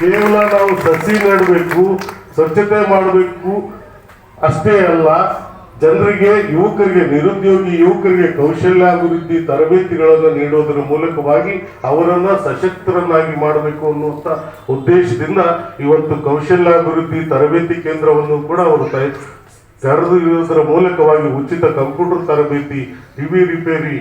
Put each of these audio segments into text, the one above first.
ಕೇವಲ ನಾವು ಸಸಿ ನೆಡಬೇಕು, ಸ್ವಚ್ಛತೆ ಮಾಡಬೇಕು ಅಷ್ಟೇ ಅಲ್ಲ, ಜನರಿಗೆ, ಯುವಕರಿಗೆ, ನಿರುದ್ಯೋಗಿ ಯುವಕರಿಗೆ ಕೌಶಲ್ಯ ಅಭಿವೃದ್ಧಿ ತರಬೇತಿಗಳನ್ನು ನೀಡೋದರ ಮೂಲಕವಾಗಿ ಅವರನ್ನು ಸಶಕ್ತರನ್ನಾಗಿ ಮಾಡಬೇಕು ಅನ್ನುವಂಥ ಉದ್ದೇಶದಿಂದ ಇವತ್ತು ಕೌಶಲ್ಯಾಭಿವೃದ್ಧಿ ತರಬೇತಿ ಕೇಂದ್ರವನ್ನು ಕೂಡ ಅವರು ತೆರೆದಿರುವುದರ ಮೂಲಕವಾಗಿ ಉಚಿತ ಕಂಪ್ಯೂಟರ್ ತರಬೇತಿ, ಟಿವಿ ರಿಪೇರಿ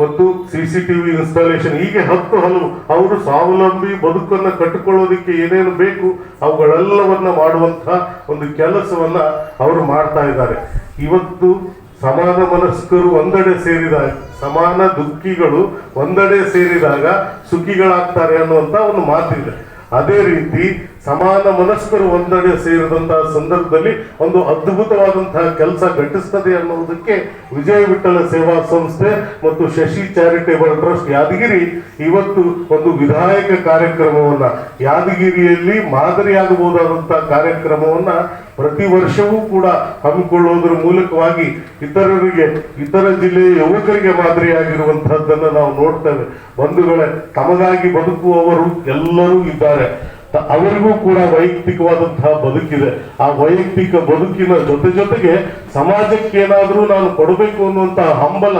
ಮತ್ತು ಸಿ ಟಿವಿ ಇನ್ಸ್ಟಾಲೇಷನ್ ಹೀಗೆ ಹತ್ತು ಹಲವು. ಅವರು ಸ್ವಾವಲಂಬಿ ಬದುಕನ್ನು ಕಟ್ಟಿಕೊಳ್ಳೋದಕ್ಕೆ ಏನೇನು ಬೇಕು, ಅವುಗಳೆಲ್ಲವನ್ನ ಮಾಡುವಂತಹ ಒಂದು ಕೆಲಸವನ್ನ ಅವರು ಮಾಡ್ತಾ ಇದ್ದಾರೆ. ಇವತ್ತು ಸಮಾನ ಮನಸ್ಕರು ಒಂದೆಡೆ ಸೇರಿದಾಗ ಸಮಾನ ದುಃಖಿಗಳು ಒಂದೆಡೆ ಸೇರಿದಾಗ ಸುಖಿಗಳಾಗ್ತಾರೆ ಅನ್ನುವಂತ ಒಂದು ಮಾತಿದೆ. ಅದೇ ರೀತಿ ಸಮಾನ ಮನಸ್ಕರು ಒಂದೆಡೆ ಸೇರಿದಂತಹ ಸಂದರ್ಭದಲ್ಲಿ ಒಂದು ಅದ್ಭುತವಾದಂತಹ ಕೆಲಸ ಘಟಿಸ್ತದೆ ಅನ್ನೋದಕ್ಕೆ ವಿಜಯ ವಿಠಲ ಸೇವಾ ಸಂಸ್ಥೆ ಮತ್ತು ಶಶಿ ಚಾರಿಟೇಬಲ್ ಟ್ರಸ್ಟ್ ಯಾದಗಿರಿ ಇವತ್ತು ಒಂದು ವಿಧಾಯಕ ಕಾರ್ಯಕ್ರಮವನ್ನ ಯಾದಗಿರಿಯಲ್ಲಿ ಮಾದರಿಯಾಗಬಹುದಾದಂತಹ ಕಾರ್ಯಕ್ರಮವನ್ನ ಪ್ರತಿ ವರ್ಷವೂ ಕೂಡ ಹಮ್ಮಿಕೊಳ್ಳುವುದರ ಮೂಲಕವಾಗಿ ಇತರರಿಗೆ, ಇತರ ಜಿಲ್ಲೆಯ ಯುವಕರಿಗೆ ಮಾದರಿಯಾಗಿರುವಂತಹದ್ದನ್ನು ನಾವು ನೋಡ್ತೇವೆ. ಬಂಧುಗಳೇ, ತಮಗಾಗಿ ಬದುಕುವವರು ಎಲ್ಲರೂ ಇದ್ದಾರೆ. ಅವರಿಗೂ ಕೂಡ ವೈಯಕ್ತಿಕವಾದಂತಹ ಬದುಕಿದೆ. ಆ ವೈಯಕ್ತಿಕ ಬದುಕಿನ ಜೊತೆ ಜೊತೆಗೆ ಸಮಾಜಕ್ಕೆ ಏನಾದರೂ ನಾನು ಕೊಡಬೇಕು ಅನ್ನುವಂತಹ ಹಂಬಲ,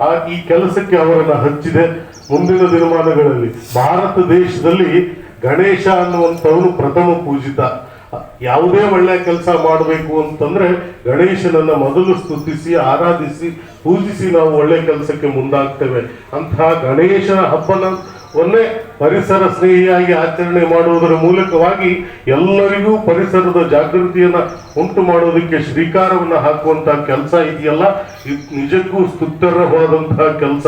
ಆ, ಈ ಕೆಲಸಕ್ಕೆ ಅವರನ್ನ ಹಚ್ಚಿದೆ ಮುಂದಿನ ದಿನಮಾನಗಳಲ್ಲಿ ಭಾರತ ದೇಶದಲ್ಲಿ ಗಣೇಶ ಅನ್ನುವಂಥವನು ಪ್ರಥಮ ಪೂಜಿತ. ಯಾವುದೇ ಒಳ್ಳೆಯ ಕೆಲಸ ಮಾಡಬೇಕು ಅಂತಂದ್ರೆ ಗಣೇಶನನ್ನ ಮೊದಲು ಸ್ತುತಿಸಿ, ಆರಾಧಿಸಿ, ಪೂಜಿಸಿ ನಾವು ಒಳ್ಳೆ ಕೆಲಸಕ್ಕೆ ಮುಂದಾಗ್ತೇವೆ. ಅಂತಹ ಗಣೇಶನ ಹಬ್ಬನವನ್ನೇ ಪರಿಸರ ಸ್ನೇಹಿಯಾಗಿ ಆಚರಣೆ ಮಾಡುವುದರ ಮೂಲಕವಾಗಿ ಎಲ್ಲರಿಗೂ ಪರಿಸರದ ಜಾಗೃತಿಯನ್ನು ಉಂಟು ಮಾಡೋದಕ್ಕೆ ಶ್ರೀಕಾರವನ್ನು ಹಾಕುವಂತಹ ಕೆಲಸ ಇದೆಯಲ್ಲ? ಇದು ನಿಜಕ್ಕೂ ಸ್ತುತ್ತರವಾದಂತಹ ಕೆಲಸ.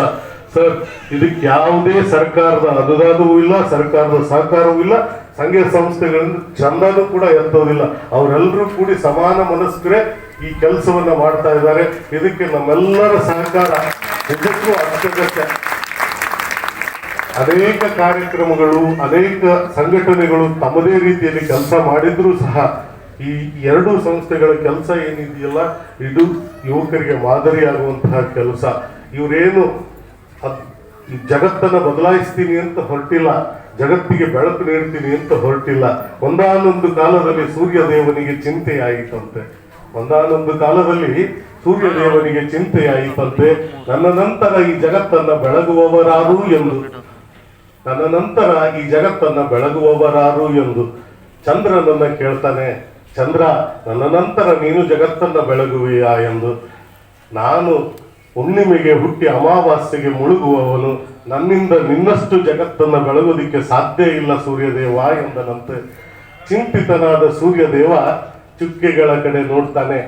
ಸರ್, ಇದಕ್ಕೆ ಯಾವುದೇ ಸರ್ಕಾರದ ಅನುದಾನವೂ ಇಲ್ಲ, ಸರ್ಕಾರದ ಸಹಕಾರವೂ ಇಲ್ಲ. ಸಂಘ ಸಂಸ್ಥೆಗಳಿಂದ ಚಂದನೂ ಕೂಡ ಎತ್ತೋದಿಲ್ಲ ಅವರೆಲ್ಲರೂ ಕೂಡಿ ಸಮಾನ ಮನಸ್ಕರೇ ಈ ಕೆಲಸವನ್ನು ಮಾಡ್ತಾ ಇದ್ದಾರೆ. ಇದಕ್ಕೆ ನಮ್ಮೆಲ್ಲರ ಸಹಕಾರ. ನಿಜಕ್ಕೂ ಅತ್ಯಗತ್ಯ. ಅನೇಕ ಕಾರ್ಯಕ್ರಮಗಳು, ಅನೇಕ ಸಂಘಟನೆಗಳು ತಮ್ಮದೇ ರೀತಿಯಲ್ಲಿ ಕೆಲಸ ಮಾಡಿದ್ರೂ ಸಹ ಈ ಎರಡು ಸಂಸ್ಥೆಗಳ ಕೆಲಸ ಏನಿದೆಯಲ್ಲ, ಇದು ಯುವಕರಿಗೆ ಮಾದರಿಯಾಗುವಂತಹ ಕೆಲಸ. ಇವರೇನು ಜಗತ್ತನ್ನು ಬದಲಾಯಿಸ್ತೀನಿ ಅಂತ ಹೊರಟಿಲ್ಲ, ಜಗತ್ತಿಗೆ ಬೆಳಕು ನೀಡ್ತೀನಿ ಅಂತ ಹೊರಟಿಲ್ಲ. ಒಂದಾನೊಂದು ಕಾಲದಲ್ಲಿ ಸೂರ್ಯ ದೇವನಿಗೆ ಚಿಂತೆಯಾಯಿತಂತೆ ಒಂದಾನೊಂದು ಕಾಲದಲ್ಲಿ ಸೂರ್ಯ ದೇವನಿಗೆ ಚಿಂತೆಯಾಯಿತಂತೆ ನನ್ನ ನಂತರ ಈ ಜಗತ್ತನ್ನ ಬೆಳಗುವವರಾರು ಎಂದು. ನನ್ನ ನಂತರ ಈ ಜಗತ್ತನ್ನು ಬೆಳಗುವವರಾರು ಎಂದು ಚಂದ್ರನನ್ನ ಕೇಳ್ತಾನೆ, ಚಂದ್ರ, ನನ್ನ ನಂತರ ನೀನು ಜಗತ್ತನ್ನ ಬೆಳಗುವೆಯಾ? ಎಂದು. ನಾನು ಹುಣ್ಣಿಮೆಗೆ ಹುಟ್ಟಿ ಅಮಾವಾಸ್ಯೆಗೆ ಮುಳುಗುವವನು, ನನ್ನಿಂದ ನಿನ್ನಷ್ಟು ಜಗತ್ತನ್ನು ಬೆಳಗೋದಿಕ್ಕೆ ಸಾಧ್ಯ ಇಲ್ಲ ಸೂರ್ಯದೇವ ಎಂದನಂತೆ. ಚಿಂತಿತನಾದ ಸೂರ್ಯದೇವ ಚುಕ್ಕೆಗಳ ಕಡೆ ನೋಡ್ತಾನೆ,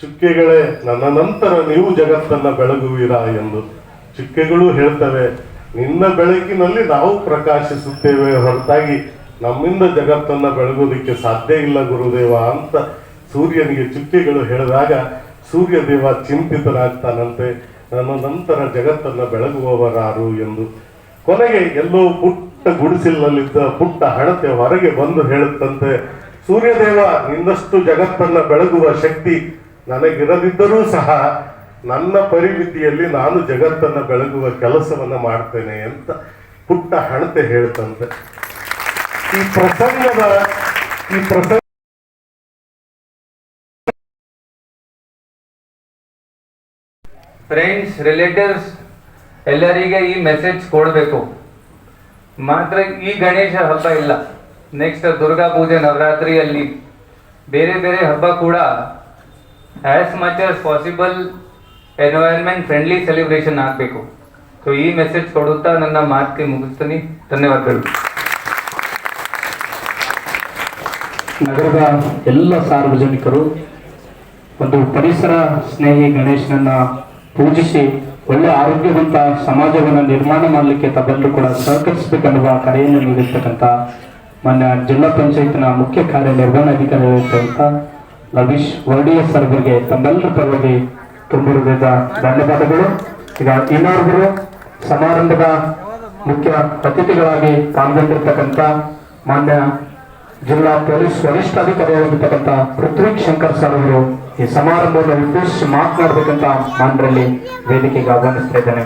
ಚುಕ್ಕೆಗಳೇ, ನನ್ನ ನಂತರ ನೀವು ಜಗತ್ತನ್ನ ಬೆಳಗುವಿರಾ? ಎಂದು. ಚುಕ್ಕೆಗಳು ಹೇಳ್ತವೆ ನಿನ್ನ ಬೆಳಕಿನಲ್ಲಿ ನಾವು ಪ್ರಕಾಶಿಸುತ್ತೇವೆ ಹೊರತಾಗಿ ನಮ್ಮಿಂದ ಜಗತ್ತನ್ನ ಬೆಳಗೋದಿಕ್ಕೆ ಸಾಧ್ಯ ಇಲ್ಲ ಗುರುದೇವ ಅಂತ ಸೂರ್ಯನಿಗೆ ಚುಕ್ಕಿಗಳು ಹೇಳಿದಾಗ ಸೂರ್ಯದೇವ ಚಿಂತಿತನಾಗ್ತಾನಂತೆ, ನನ್ನ ನಂತರ ಜಗತ್ತನ್ನ ಬೆಳಗುವವರಾರು ಎಂದು ಕೊನೆಗೆ ಎಲ್ಲೋ ಪುಟ್ಟ ಗುಡಿಸಿಲಲ್ಲಿದ್ದ ಪುಟ್ಟ ಹಣತೆ ಹೊರಗೆ ಬಂದು ಹೇಳುತ್ತಂತೆ, ಸೂರ್ಯದೇವ ನಿನ್ನಷ್ಟು ಜಗತ್ತನ್ನ ಬೆಳಗುವ ಶಕ್ತಿ ನನಗಿರದಿದ್ದರೂ ಸಹ ನನ್ನ ಪರಿಮಿತಿಯಲ್ಲಿ ನಾನು ಜಗತ್ತನ್ನ ಬೆಳಗುವ ಕೆಲಸವನ್ನ ಮಾಡ್ತೇನೆ ಅಂತ ಪುಟ್ಟ ಹಣತೆ ಹೇಳ್ತಂತೆ. ಈ ಪ್ರಸಂಗದ, ಈ ಪ್ರಸಂಗ ಫ್ರೆಂಡ್ಸ್ ರಿಲೇಟಿವ್ಸ್ ಎಲ್ಲರಿಗೆ ಈ ಮೆಸೇಜ್ ಕೊಡಬೇಕು. ಮಾತ್ರ ಈ ಗಣೇಶ ಹಬ್ಬ ಇಲ್ಲ. ನೆಕ್ಸ್ಟ್ ದುರ್ಗಾ ಪೂಜೆ ನವರಾತ್ರಿಯಲ್ಲಿ ಬೇರೆ ಬೇರೆ ಹಬ್ಬ ಕೂಡ as much as possible environment friendly celebration ಆಗಬೇಕು. ಸೊ ಈ ಮೆಸೇಜ್ ಕೊಡುತ್ತಾ ನನ್ನ ಮಾತಿಗೆ ಮುಗಿಸ್ತೀನಿ. ಧನ್ಯವಾದಗಳು. ನಗರದ ಎಲ್ಲ ಸಾರ್ವಜನಿಕರು ಒಂದು ಪರಿಸರ ಸ್ನೇಹಿ ಗಣೇಶನನ್ನ ಪೂಜಿಸಿ ಒಳ್ಳೆ ಆರೋಗ್ಯವಂತ ಸಮಾಜವನ್ನು ನಿರ್ಮಾಣ ಮಾಡಲಿಕ್ಕೆ ತಬ್ಬಲ್ಲೂ ಕೂಡ ಸಹಕರಿಸಬೇಕೆನ್ನುವ ಕರೆಯನ್ನು ನೀಡಿರ್ತಕ್ಕಂಥ ಮಾನ್ಯ ಜಿಲ್ಲಾ ಪಂಚಾಯತ್ನ ಮುಖ್ಯ ಕಾರ್ಯನಿರ್ವಹಣಾಧಿಕಾರಿಯಾಗಿರ್ತಕ್ಕಂಥ ಲವೀಶ್ ವರ್ಡಿಯ ಸರ್ವರಿಗೆ ತಮ್ಮೆಲ್ಲರ ಪರವಾಗಿ ತುಂಬ ಹೃದಯದ ಧನ್ಯವಾದಗಳು. ಈಗ ಇನ್ನೊಬ್ಬರು ಸಮಾರಂಭದ ಮುಖ್ಯ ಅತಿಥಿಗಳಾಗಿ ಪಾಲ್ಗೊಂಡಿರ್ತಕ್ಕಂಥ ಮಾನ್ಯ ಜಿಲ್ಲಾ ಪೊಲೀಸ್ ವರಿಷ್ಠಾಧಿಕಾರಿಯಾಗಿರ್ತಕ್ಕಂಥ ಪೃಥ್ವಿಕ್ ಶಂಕರ್ ಸರ್ ಅವರು ಈ ಸಮಾರಂಭವನ್ನು ಉದ್ದೇಶಿಸಿ ಮಾತನಾಡಬೇಕಂತ ಮಾನ್ರಲ್ಲಿ ವೇದಿಕೆಗೆ ಆಹ್ವಾನಿಸ್ತಾ ಇದ್ದೇನೆ.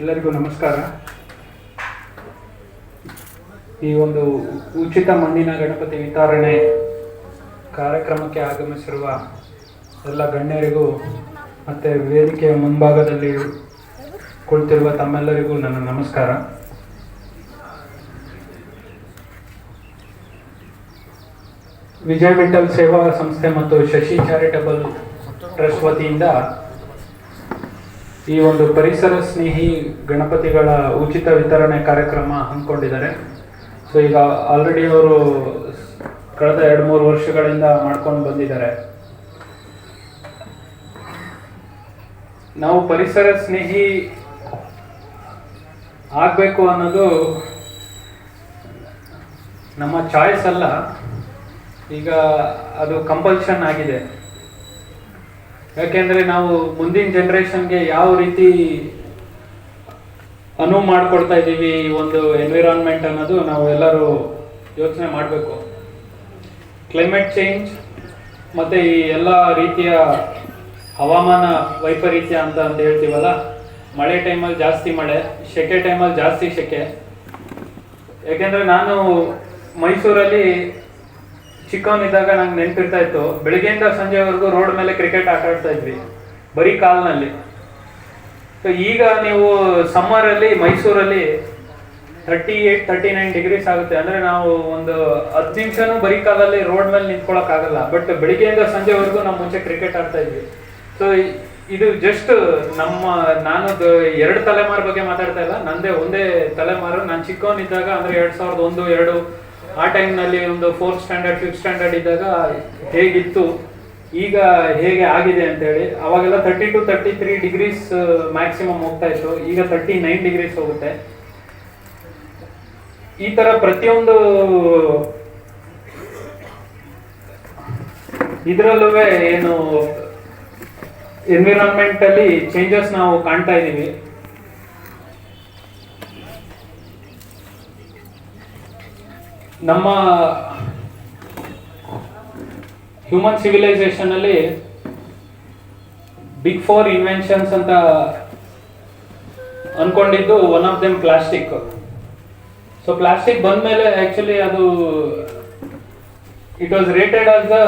ಎಲ್ಲರಿಗೂ ನಮಸ್ಕಾರ. ಈ ಒಂದು ಉಚಿತ ಮಣ್ಣಿನ ಗಣಪತಿ ವಿತರಣೆ ಕಾರ್ಯಕ್ರಮಕ್ಕೆ ಆಗಮಿಸಿರುವ ಎಲ್ಲ ಗಣ್ಯರಿಗೂ ಮತ್ತು ವೇದಿಕೆಯ ಮುಂಭಾಗದಲ್ಲಿ ಕುಳಿತಿರುವ ತಮ್ಮೆಲ್ಲರಿಗೂ ನನ್ನ ನಮಸ್ಕಾರ. ವಿಜಯ ಸೇವಾ ಸಂಸ್ಥೆ ಮತ್ತು ಶಶಿ ಚಾರಿಟಬಲ್ ಟ್ರಸ್ಟ್ ವತಿಯಿಂದ ಈ ಒಂದು ಪರಿಸರ ಸ್ನೇಹಿ ಗಣಪತಿಗಳ ಉಚಿತ ವಿತರಣೆ ಕಾರ್ಯಕ್ರಮ ಹಮ್ಮಿಕೊಂಡಿದ್ದಾರೆ. ಸೊ ಈಗ ಆಲ್ರೆಡಿ ಅವರು ಕಳೆದ ಎರಡು, ಮೂರು ವರ್ಷಗಳಿಂದ ಮಾಡ್ಕೊಂಡು ಬಂದಿದ್ದಾರೆ. ನಾವು ಪರಿಸರ ಸ್ನೇಹಿ ಆಗಬೇಕು ಅನ್ನೋದು ನಮ್ಮ ಚಾಯ್ಸ್ ಅಲ್ಲ. ಈಗ ಅದು ಕಂಪಲ್ಷನ್ ಆಗಿದೆ. ಯಾಕೆಂದ್ರೆ ನಾವು ಮುಂದಿನ ಜನ್ರೇಷನ್ಗೆ ಯಾವ ರೀತಿ ಅನುವು ಮಾಡಿಕೊಡ್ತಾ ಇದ್ದೀವಿ ಈ ಒಂದು ಎನ್ವಿರಾನ್ಮೆಂಟ್ ಅನ್ನೋದು ನಾವು ಎಲ್ಲರೂ ಯೋಚನೆ ಮಾಡಬೇಕು. ಕ್ಲೈಮೇಟ್ ಚೇಂಜ್ ಮತ್ತು ಈ ಎಲ್ಲ ರೀತಿಯ ಹವಾಮಾನ ವೈಪರೀತ್ಯ ಅಂತ ಅಂತ ಹೇಳ್ತೀವಲ್ಲ, ಮಳೆ ಟೈಮಲ್ಲಿ ಜಾಸ್ತಿ ಮಳೆ, ಸೆಕೆ ಟೈಮಲ್ಲಿ ಜಾಸ್ತಿ ಸೆಕೆ. ಯಾಕೆಂದರೆ ನಾನು ಮೈಸೂರಲ್ಲಿ ಚಿಕ್ಕವನಿದ್ದಾಗ ನಂಗೆ ನೆನಪಿರ್ತಾ ಇತ್ತು, ಬೆಳಿಗ್ಗೆಯಿಂದ ಸಂಜೆವರೆಗೂ ರೋಡ್ ಮೇಲೆ ಕ್ರಿಕೆಟ್ ಆಟ ಆಡ್ತಾ ಇದ್ವಿ, ಬರೀ ಕಾಲ್ನಲ್ಲಿ. ಸೊ ಈಗ ನೀವು ಸಮ್ಮರಲ್ಲಿ ಮೈಸೂರಲ್ಲಿ thirty eight thirty nine degrees ಆಗುತ್ತೆ. ಅಂದ್ರೆ ನಾವು ಒಂದು ಹತ್ತು ನಿಮಿಷನೂ ಬರೀ ಕಾಲಲ್ಲಿ ರೋಡ್ ಮೇಲೆ ನಿಂತ್ಕೊಳಕ್ ಆಗಲ್ಲ. ಬಟ್ ಬೆಳಿಗ್ಗೆಯಿಂದ ಸಂಜೆವರೆಗೂ ನಾವು ಮುಂಚೆ ಕ್ರಿಕೆಟ್ ಆಡ್ತಾ ಇದ್ವಿ. ಸೊ ಇದು ಜಸ್ಟ್ ನಮ್ಮ ನಾನು ಎರಡು ತಲೆಮಾರು ಬಗ್ಗೆ ಮಾತಾಡ್ತಾ ಇಲ್ಲ. ನಂದೇ ಒಂದೇ ತಲೆಮಾರು. ನಾನು ಚಿಕ್ಕವನಿದ್ದಾಗ ಅಂದ್ರೆ ಎರಡ್ ಸಾವಿರದ ಒಂದು, ಎರಡು ಆ ಟೈಮ್ನಲ್ಲಿ ಒಂದು ಫೋರ್ತ್ ಸ್ಟ್ಯಾಂಡರ್ಡ್ ಫಿಫ್ತ್ ಸ್ಟ್ಯಾಂಡರ್ಡ್ ಇದ್ದಾಗ ಹೇಗಿತ್ತು? ಈಗ ಹೇಗೆ ಆಗಿದೆ ಅಂತ ಹೇಳಿ, ಅವಾಗೆಲ್ಲ thirty two thirty three degrees maximum ಹೋಗ್ತಾ ಇತ್ತು. ಈಗ ತರ್ಟಿ ನೈನ್ ಡಿಗ್ರೀಸ್ ಹೋಗುತ್ತೆ. ಈ ತರ ಪ್ರತಿಯೊಂದು ಇದರಲ್ಲೂ ಏನು ಎನ್ವಿರಾನ್ಮೆಂಟ್ ಅಲ್ಲಿ ಚೇಂಜಸ್ ನಾವು ಕಾಣ್ತಾ ಇದ್ದೀವಿ. ನಮ್ಮ ಹ್ಯೂಮನ್ ಸಿವಿಲೈಸೇಷನ್ ಅಲ್ಲಿ ಬಿಗ್ ಫೋರ್ ಇನ್ವೆನ್ಷನ್ಸ್ ಅಂತ ಅನ್ಕೊಂಡಿದ್ದು one of them plastic so plastic ಬಂದ ಮೇಲೆ ಆಕ್ಚುಲಿ ಅದು it was rated as the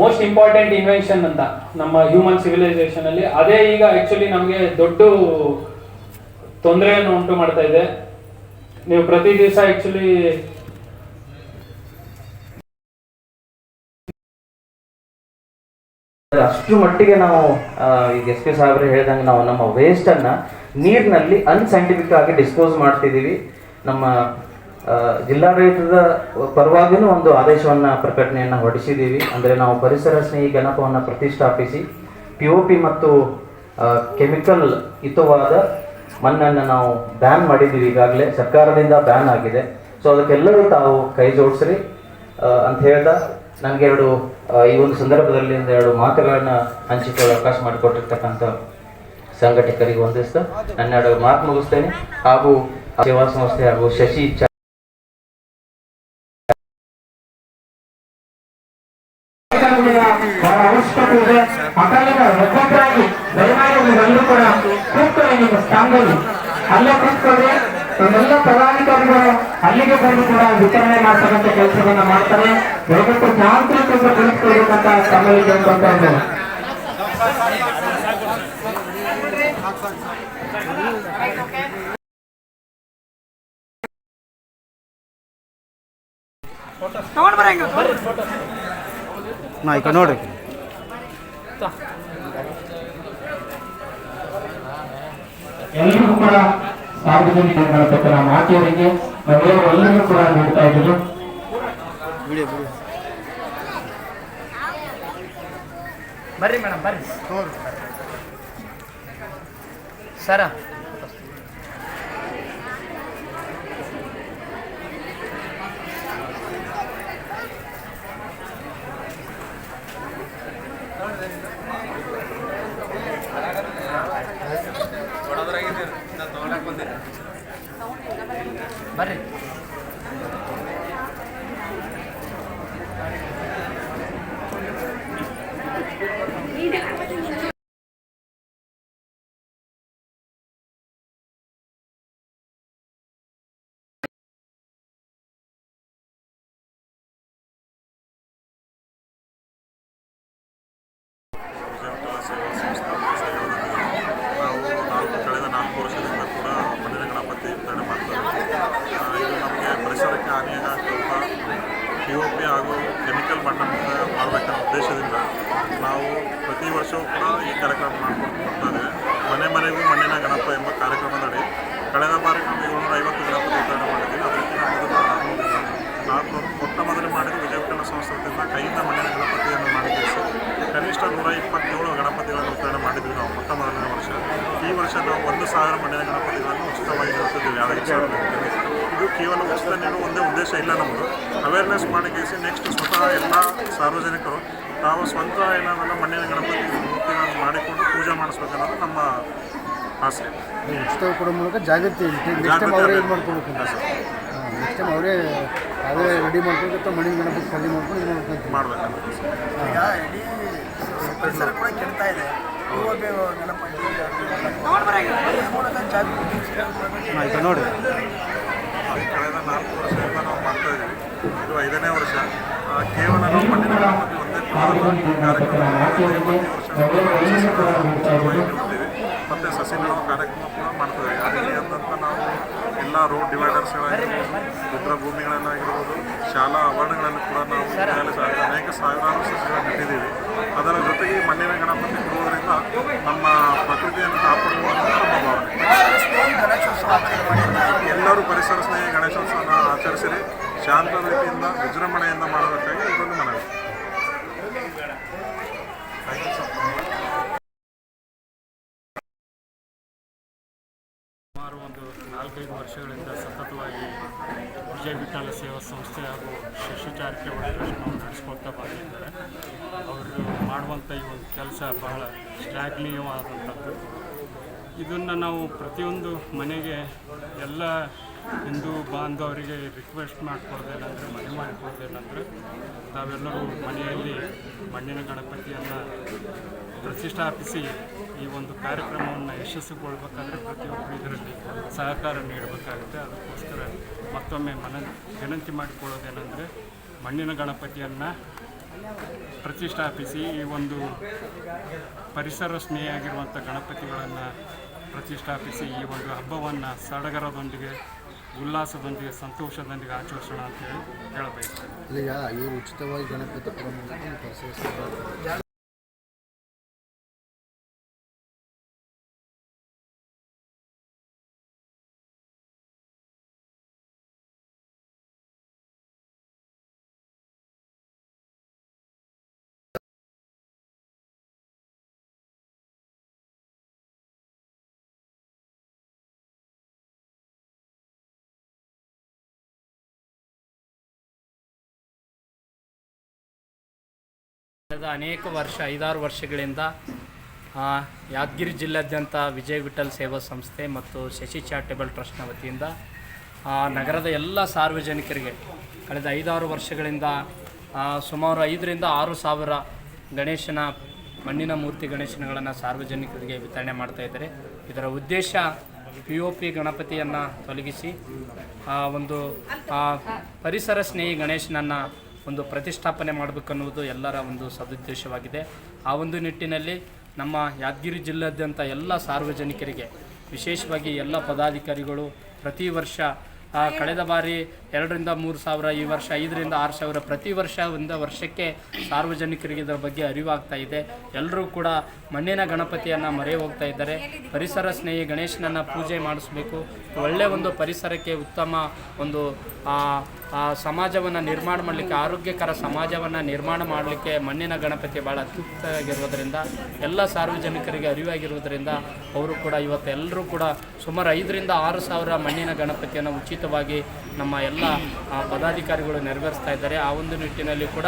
most important invention ಅಂತ ನಮ್ಮ ಹ್ಯೂಮನ್ ಸಿವಿಲೈಸೇಷನ್ ಅಲ್ಲಿ. ಅದೇ ಈಗ ಆಕ್ಚುಲಿ ನಮಗೆ ದೊಡ್ಡ ತೊಂದರೆಯನ್ನು ಉಂಟು ಮಾಡ್ತಾ ಇದೆ. ನೀವು ಪ್ರತಿ ದಿವಸ ಆಕ್ಚುಲಿ ಅಷ್ಟು ಮಟ್ಟಿಗೆ ನಾವು ಈಗ ಎಸ್ ಪಿ ಸಾಹೇಬ್ರೆ ಹೇಳಿದಂಗೆ ನಾವು ನಮ್ಮ ವೇಸ್ಟ್ ಅನ್ನ ನೀರಿನಲ್ಲಿ ಅನ್ಸೈಂಟಿಫಿಕ್ ಆಗಿ ಡಿಸ್ಪೋಸ್ ಮಾಡ್ತಿದ್ದೀವಿ. ನಮ್ಮ ಜಿಲ್ಲಾಡಳಿತದ ಪರವಾಗಿನೂ ಒಂದು ಆದೇಶವನ್ನು, ಪ್ರಕಟಣೆಯನ್ನು ಹೊರಡಿಸಿದ್ದೀವಿ. ಅಂದರೆ ನಾವು ಪರಿಸರ ಸ್ನೇಹಿ ಗಣಪವನ್ನು ಪ್ರತಿಷ್ಠಾಪಿಸಿ ಪಿ ಒ ಪಿ ಮತ್ತು ಕೆಮಿಕಲ್ ಹಿತವಾದ ಮಣ್ಣನ್ನು ನಾವು ಬ್ಯಾನ್ ಮಾಡಿದ್ದೀವಿ ಈಗಾಗಲೇ. ಸರ್ಕಾರದಿಂದ ಬ್ಯಾನ್ ಆಗಿದೆ. ಸೊ ಅದಕ್ಕೆಲ್ಲರೂ ತಾವು ಕೈ ಜೋಡಿಸ್ರಿ. ಅಂತ ಹೇಳ್ದ. ನನಗೆ ಎರಡು ಈ ಒಂದು ಸಂದರ್ಭದಲ್ಲಿ ಒಂದು ಎರಡು ಮಾತುಗಳನ್ನ ಹಂಚಿಕೊಳ್ಳಲು ಅವಕಾಶ ಮಾಡಿಕೊಟ್ಟಿರ್ತಕ್ಕಂಥ ಸಂಘಟಕರಿಗೆ ವಂದಿಸ್ತಾ ನನ್ನ ಎರಡು ಮಾತು ಮುಗಿಸ್ತೇನೆ. ಹಾಗೂ ಸೇವಾ ಸಂಸ್ಥೆ ಹಾಗೂ ಶಶಿ ಅಲ್ಲ ದಯಮಾಡಿ ನೀವೆಲ್ಲರೂ ಕೂಡ ನಿಮ್ಮ ಕೂತ್ಕೊಳ್ಳಿ. ನಮ್ಮೆಲ್ಲ ಪದಾಧಿಕಾರಿಗಳು ಅಲ್ಲಿಗೆ ಬಂದು ಕೂಡ ವಿತರಣೆ ಮಾಡ್ತಕ್ಕಂಥ ಕೆಲಸವನ್ನ ಮಾಡ್ತಾರೆ. ದಯವಿಟ್ಟು ಜಾಗೃತಿಯಿಂದ ಕುಳಿತುಕೊಳ್ಬೇಕಂತ ತಮ್ಮಲ್ಲಿ ಕೇಳ್ಕೊಂತ ಇದ್ದೇನೆ ನಾ ಈಗ ನೋಡಿ ಎಲ್ಲರಿಗೂ ಕೂಡ ಸಾರ್ವಜನಿಕ ಗಣಪತಿನ ಮಾತೆಯವರಿಗೆ ನಾವೆಲ್ಲರೂ ಎಲ್ಲರಿಗೂ ಕೂಡ ನೀಡ್ತಾ ಇದ್ದೀವಿ. ಬರ್ರಿ ಮೇಡಮ್ ಬರ್ರಿ. ಸರ ಸಾವಿರ ಮನೆಯ ಗಣಪತಿಗಳನ್ನು ಉಚಿತವಾಗಿ ಯಾವುದೇ ಯಾರಿಗೆ ಇದು ಕೇವಲ ಉಚಿತ ನೀಡುವ ಒಂದೇ ಉದ್ದೇಶ ಇಲ್ಲ ನಮ್ಮದು ಅವೇರ್ನೆಸ್ ಮಾಡಿ ಕೇಳಿಸಿ ನೆಕ್ಸ್ಟ್ ಸ್ವತಃ ಎಲ್ಲ ಸಾರ್ವಜನಿಕರು ತಾವು ಸ್ವಂತ ಏನಾದ್ರೂ ಮಣ್ಣಿನ ಗಣಪತಿ ಮೂರ್ತಿಗಳನ್ನು ಮಾಡಿಕೊಂಡು ಪೂಜೆ ಮಾಡಿಸ್ಬೇಕನ್ನೋದು ನಮ್ಮ ಆಸೆ. ಉಚಿತ ಕೊಡೋ ಮೂಲಕ ಜಾಗೃತಿ ಮಾಡ್ಕೊಳ್ಬೇಕು ಸರ್. ನೆಕ್ಸ್ಟ್ ಟೈಮ್ ಅವರೇ ಅದೇ ರೆಡಿ ಮಾಡ್ಕೊಂಡು ಅಥವಾ ಮಣ್ಣಿನ ಗಣಪತಿ ಖರೀದಿ ಮಾಡ್ಕೊಂಡು ಇದು ಮಾಡ್ಕೊಂಡು ಮಾಡ್ಬೇಕು. ಈಗ ಇಡೀ ಪರಿಸರ ಕೂಡ ಕೆಡ್ತಾ ಇದೆ. ಆಯ್ತು ನೋಡಿ ಕಳೆದ ನಾಲ್ಕು ವರ್ಷದಿಂದ ನಾವು ಮಾಡ್ತಾ ಇದ್ದೀವಿ ಇದು ಐದನೇ ವರ್ಷ ಕೇವಲ ನಾವು ಪಂಡಿತ ಗಣಪತಿ ಒಂದೇ ಕಾರ್ಯಕ್ರಮ ಮತ್ತು ಸಸಿ ನೆಡುವ ಕಾರ್ಯಕ್ರಮ ಕೂಡ ಮಾಡ್ತೇವೆ ಅದರಲ್ಲಿ ಆದಂಥ ನಾವು ಎಲ್ಲ ರೋಡ್ ಡಿವೈಡರ್ಸ್ಗಳಾಗಿರ್ಬೋದು ರುದ್ರ ಭೂಮಿಗಳನ್ನಾಗಿರ್ಬೋದು ಶಾಲಾ ಆವರಣಗಳನ್ನು ಕೂಡ ನಾವು ಅನೇಕ ಸಾವಿರಾರು ಸಸಿಗಳನ್ನು ನೆಟ್ಟಿದ್ದೀವಿ. ಅದರ ಜೊತೆಗೆ ಮಣ್ಣಿನ ಗಣಪತಿ ನಮ್ಮ ಪ್ರಕೃತಿಯನ್ನು ಕಾಪಾಡುವಂಥ ಆಚರಣೆ ಎಲ್ಲರೂ ಪರಿಸರ ಸ್ನೇಹಿ ಗಣೇಶೋತ್ಸವನ ಆಚರಿಸಿರಿ. ಶಾಂತ ರೀತಿಯಿಂದ ವಿಜೃಂಭಣೆಯಿಂದ ಮಾಡಬೇಕಾಗಿ ಇದೊಂದು ಮನವಿ. ಸುಮಾರು ಒಂದು ನಾಲ್ಕೈದು ವರ್ಷಗಳಿಂದ ಸತತವಾಗಿ ವಿಜಯ ವಿಠಲ ಸೇವಾ ಸಂಸ್ಥೆ ಹಾಗೂ ಶಿಶು ಚಾರಿಟೇಬಲ್ ಟ್ರಸ್ಟ್ನವರು ನಡೆಸ್ಕೊಳ್ತಾ ಬಂದಿದ್ದಾರೆ. ಅವರು ಮಾಡುವಂಥ ಈ ಒಂದು ಕೆಲಸ ಬಹಳ ಶ್ಲಾಘನೀಯವಾದಂಥದ್ದು. ಇದನ್ನು ನಾವು ಪ್ರತಿಯೊಂದು ಮನೆಗೆ ಎಲ್ಲ ಹಿಂದೂ ಬಾಂಧವರಿಗೆ ರಿಕ್ವೆಸ್ಟ್ ಮಾಡಿಕೊಡ್ದೇನಂದರೆ ಮನೆ ಮಾಡಿಕೊಡ್ದೇನಂದರೆ ತಾವೆಲ್ಲರೂ ಮನೆಯಲ್ಲಿ ಮಣ್ಣಿನ ಗಣಪತಿಯನ್ನು ಪ್ರತಿಷ್ಠಾಪಿಸಿ ಈ ಒಂದು ಕಾರ್ಯಕ್ರಮವನ್ನು ಯಶಸ್ಸುಗೊಳ್ಬೇಕಾದ್ರೆ ಪ್ರತಿಯೊಬ್ಬರು ಇದರಲ್ಲಿ ಸಹಕಾರ ನೀಡಬೇಕಾಗುತ್ತೆ. ಅದಕ್ಕೋಸ್ಕರ ಮತ್ತೊಮ್ಮೆ ಮನ ವಿನಂತಿ ಮಾಡಿಕೊಳ್ಳೋದೇನೆಂದರೆ ಮಣ್ಣಿನ ಗಣಪತಿಯನ್ನು ಪ್ರತಿಷ್ಠಾಪಿಸಿ ಈ ಒಂದು ಪರಿಸರ ಸ್ನೇಹಿಯಾಗಿರುವಂಥ ಗಣಪತಿಗಳನ್ನು ಪ್ರತಿಷ್ಠಾಪಿಸಿ ಈ ಒಂದು ಹಬ್ಬವನ್ನು ಸಡಗರದೊಂದಿಗೆ ಉಲ್ಲಾಸದೊಂದಿಗೆ ಸಂತೋಷದೊಂದಿಗೆ ಆಚರಿಸೋಣ ಅಂತೇಳಿ ಹೇಳಬೇಕು ಈಗ ಇವರು ಉಚಿತವಾಗಿ ಗಣಪತಿ ಕಳೆದ ಅನೇಕ ವರ್ಷ, ಐದಾರು ವರ್ಷಗಳಿಂದ ಯಾದಗಿರಿ ಜಿಲ್ಲಾದ್ಯಂತ ವಿಜಯ್ ವಿಠಲ್ ಸೇವಾ ಸಂಸ್ಥೆ ಮತ್ತು ಶಶಿ ಚಾರಿಟೇಬಲ್ ಟ್ರಸ್ಟ್ನ ವತಿಯಿಂದ ನಗರದ ಎಲ್ಲ ಸಾರ್ವಜನಿಕರಿಗೆ ಕಳೆದ ಐದಾರು ವರ್ಷಗಳಿಂದ ಸುಮಾರು ಐದರಿಂದ ಆರು ಸಾವಿರ ಗಣೇಶನ, ಮಣ್ಣಿನ ಮೂರ್ತಿ ಗಣೇಶನಗಳನ್ನು ಸಾರ್ವಜನಿಕರಿಗೆ ವಿತರಣೆ ಮಾಡ್ತಾ ಇದ್ದಾರೆ. ಇದರ ಉದ್ದೇಶ ಪಿ ಒ ಪಿ ಗಣಪತಿಯನ್ನು ತೊಲಗಿಸಿ ಒಂದು ಪರಿಸರ ಸ್ನೇಹಿ ಗಣೇಶನನ್ನು ಒಂದು ಪ್ರತಿಷ್ಠಾಪನೆ ಮಾಡಬೇಕನ್ನುವುದು ಎಲ್ಲರ ಒಂದು ಸದುದ್ದೇಶವಾಗಿದೆ. ಆ ಒಂದು ನಿಟ್ಟಿನಲ್ಲಿ ನಮ್ಮ ಯಾದಗಿರಿ ಜಿಲ್ಲಾದ್ಯಂತ ಎಲ್ಲ ಸಾರ್ವಜನಿಕರಿಗೆ, ವಿಶೇಷವಾಗಿ ಎಲ್ಲ ಪದಾಧಿಕಾರಿಗಳು ಪ್ರತಿ ವರ್ಷ ಕಳೆದ ಬಾರಿ ಎರಡರಿಂದ ಮೂರು ಸಾವಿರ, ಈ ವರ್ಷ ಐದರಿಂದ ಆರು ಸಾವಿರ, ಪ್ರತಿ ವರ್ಷ ಒಂದು ವರ್ಷಕ್ಕೆ ಸಾರ್ವಜನಿಕರಿಗೆ ಇದರ ಬಗ್ಗೆ ಅರಿವಾಗ್ತಾ ಇದೆ. ಎಲ್ಲರೂ ಕೂಡ ಮಣ್ಣಿನ ಗಣಪತಿಯನ್ನು ಮರೆ ಹೋಗ್ತಾ ಇದ್ದಾರೆ. ಪರಿಸರ ಸ್ನೇಹಿ ಗಣೇಶನನ್ನು ಪೂಜೆ ಮಾಡಿಸ್ಬೇಕು. ಒಳ್ಳೆಯ ಒಂದು ಪರಿಸರಕ್ಕೆ ಉತ್ತಮ ಒಂದು ಸಮಾಜವನ್ನು ನಿರ್ಮಾಣ ಮಾಡಲಿಕ್ಕೆ, ಆರೋಗ್ಯಕರ ಸಮಾಜವನ್ನು ನಿರ್ಮಾಣ ಮಾಡಲಿಕ್ಕೆ ಮಣ್ಣಿನ ಗಣಪತಿ ಭಾಳ ಅತ್ಯುಕ್ತವಾಗಿರುವುದರಿಂದ ಎಲ್ಲ ಸಾರ್ವಜನಿಕರಿಗೆ ಅರಿವಾಗಿರುವುದರಿಂದ ಅವರು ಕೂಡ ಇವತ್ತು ಎಲ್ಲರೂ ಕೂಡ ಸುಮಾರು ಐದರಿಂದ ಆರು ಸಾವಿರ ಮಣ್ಣಿನ ಗಣಪತಿಯನ್ನು ಉಚಿತವಾಗಿ ನಮ್ಮ ಎಲ್ಲ ಪದಾಧಿಕಾರಿಗಳು ನೆರವೇರಿಸ್ತಾ ಇದ್ದಾರೆ. ಆ ಒಂದು ನಿಟ್ಟಿನಲ್ಲಿ ಕೂಡ,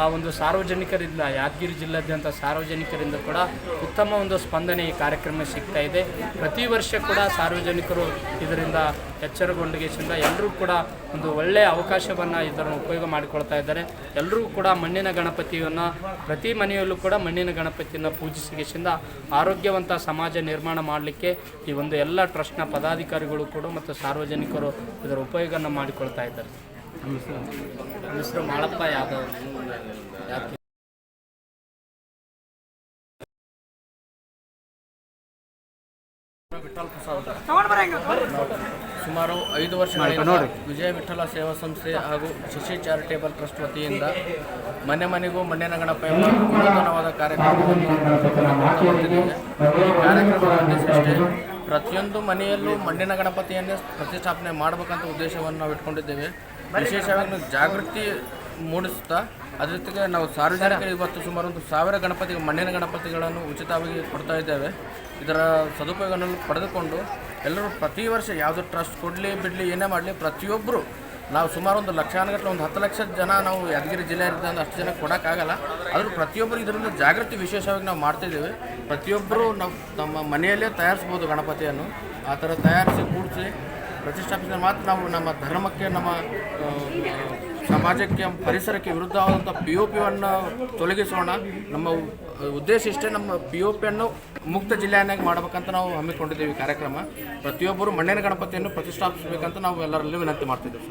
ಆ ಒಂದು ಸಾರ್ವಜನಿಕರಿಂದ, ಯಾದಗಿರಿ ಜಿಲ್ಲಾದ್ಯಂತ ಸಾರ್ವಜನಿಕರಿಂದ ಕೂಡ ಉತ್ತಮ ಒಂದು ಸ್ಪಂದನೆ ಈ ಕಾರ್ಯಕ್ರಮ ಸಿಗ್ತಾ ಇದೆ. ಪ್ರತಿ ವರ್ಷ ಕೂಡ ಸಾರ್ವಜನಿಕರು ಇದರಿಂದ ಎಚ್ಚರಗೊಂಡಗೇಶಿಂದ ಎಲ್ಲರೂ ಕೂಡ ಒಂದು ಒಳ್ಳೆಯ ಅವಕಾಶವನ್ನು ಇದನ್ನು ಉಪಯೋಗ ಮಾಡಿಕೊಳ್ತಾ ಇದ್ದಾರೆ. ಎಲ್ಲರೂ ಕೂಡ ಮಣ್ಣಿನ ಗಣಪತಿಯನ್ನು, ಪ್ರತಿ ಮನೆಯಲ್ಲೂ ಕೂಡ ಮಣ್ಣಿನ ಗಣಪತಿಯನ್ನು ಪೂಜಿಸಿಗೆಸಿಂದ ಆರೋಗ್ಯವಂತ ಸಮಾಜ ನಿರ್ಮಾಣ ಮಾಡಲಿಕ್ಕೆ ಈ ಒಂದು ಎಲ್ಲ ಟ್ರಸ್ಟ್ನ ಪದಾಧಿಕಾರಿಗಳು ಕೂಡ ಮತ್ತು ಸಾರ್ವಜನಿಕರು ಇದರ ಉಪಯೋಗವನ್ನು ಮಾಡಿಕೊಳ್ತಾ ಇದ್ದಾರೆ. ನಮ್ಮ ಹೆಸರು ಮಾಳಪ್ಪ ಯಾದವ್ ಯಾಕೆ ಸುಮಾರು ಐದು ವರ್ಷ ವಿಜಯ ವಿಠಲ ಸೇವಾ ಸಂಸ್ಥೆ ಹಾಗೂ ಶಶಿ ಚಾರಿಟೇಬಲ್ ಟ್ರಸ್ಟ್ ವತಿಯಿಂದ ಮನೆ ಮನೆಗೂ ಮಣ್ಣಿನ ಗಣಪ ಎಂಬ ವಿನೂತನವಾದ ಕಾರ್ಯಕ್ರಮವನ್ನು ಮಾಡ್ತಾ ಪ್ರತಿಯೊಂದು ಮನೆಯಲ್ಲೂ ಮಣ್ಣಿನ ಗಣಪತಿಯನ್ನೇ ಪ್ರತಿಷ್ಠಾಪನೆ ಮಾಡಬೇಕಂತ ಉದ್ದೇಶವನ್ನು ನಾವು ಇಟ್ಕೊಂಡಿದ್ದೇವೆ. ವಿಶೇಷವಾಗಿ ಜಾಗೃತಿ ಮೂಡಿಸ್ತಾ ಅದ್ರ ಜೊತೆಗೆ ನಾವು ಸಾರ್ವಜನಿಕರು ಇವತ್ತು ಸುಮಾರು ಒಂದು ಸಾವಿರ ಗಣಪತಿ ಮಣ್ಣಿನ ಗಣಪತಿಗಳನ್ನು ಉಚಿತವಾಗಿ ಕೊಡ್ತಾ ಇದ್ದೇವೆ. ಇದರ ಸದುಪಯೋಗವನ್ನು ಪಡೆದುಕೊಂಡು ಎಲ್ಲರೂ ಪ್ರತಿ ವರ್ಷ ಯಾವುದೇ ಟ್ರಸ್ಟ್ ಕೊಡಲಿ ಬಿಡಲಿ ಏನೇ ಮಾಡಲಿ ಪ್ರತಿಯೊಬ್ಬರು ನಾವು ಸುಮಾರು ಒಂದು ಲಕ್ಷಾನುಗಟ್ಟಲೆ ಒಂದು ಹತ್ತು ಲಕ್ಷ ಜನ ನಾವು ಯಾದಗಿರಿ ಜಿಲ್ಲೆ ಇರ್ತದೆ ಅಷ್ಟು ಜನ ಕೊಡೋಕ್ಕಾಗಲ್ಲ. ಆದರೂ ಪ್ರತಿಯೊಬ್ಬರು ಇದರಿಂದ ಜಾಗೃತಿ ವಿಶೇಷವಾಗಿ ನಾವು ಮಾಡ್ತಿದ್ದೇವೆ. ಪ್ರತಿಯೊಬ್ಬರು ನಾವು ನಮ್ಮ ಮನೆಯಲ್ಲೇ ತಯಾರಿಸ್ಬೋದು ಗಣಪತಿಯನ್ನು. ಆ ಥರ ತಯಾರಿಸಿ ಕೂಡಿಸಿ ಪ್ರತಿಷ್ಠಾಪಿಸಿದ ಮಾತ್ರ ನಾವು ನಮ್ಮ ಧರ್ಮಕ್ಕೆ, ನಮ್ಮ ಸಮಾಜಕ್ಕೆ, ಪರಿಸರಕ್ಕೆ ವಿರುದ್ಧವಾದಂಥ ಪಿ ಒ ಪಿಯನ್ನು ತೊಲಗಿಸೋಣ. ನಮ್ಮ ಉದ್ದೇಶ ಇಷ್ಟೇ ನಮ್ಮ ಪಿ ಒ ಪಿಯನ್ನು ಮುಕ್ತ ಜಿಲ್ಲೆಯನ್ನಾಗಿ ಮಾಡಬೇಕಂತ ನಾವು ಹಮ್ಮಿಕೊಂಡಿದ್ದೀವಿ ಕಾರ್ಯಕ್ರಮ. ಪ್ರತಿಯೊಬ್ಬರು ಮಣ್ಣಿನ ಗಣಪತಿಯನ್ನು ಪ್ರತಿಷ್ಠಾಪಿಸಬೇಕಂತ ನಾವು ಎಲ್ಲರಲ್ಲಿ ವಿನಂತಿ ಮಾಡ್ತಿದ್ದೇವೆ.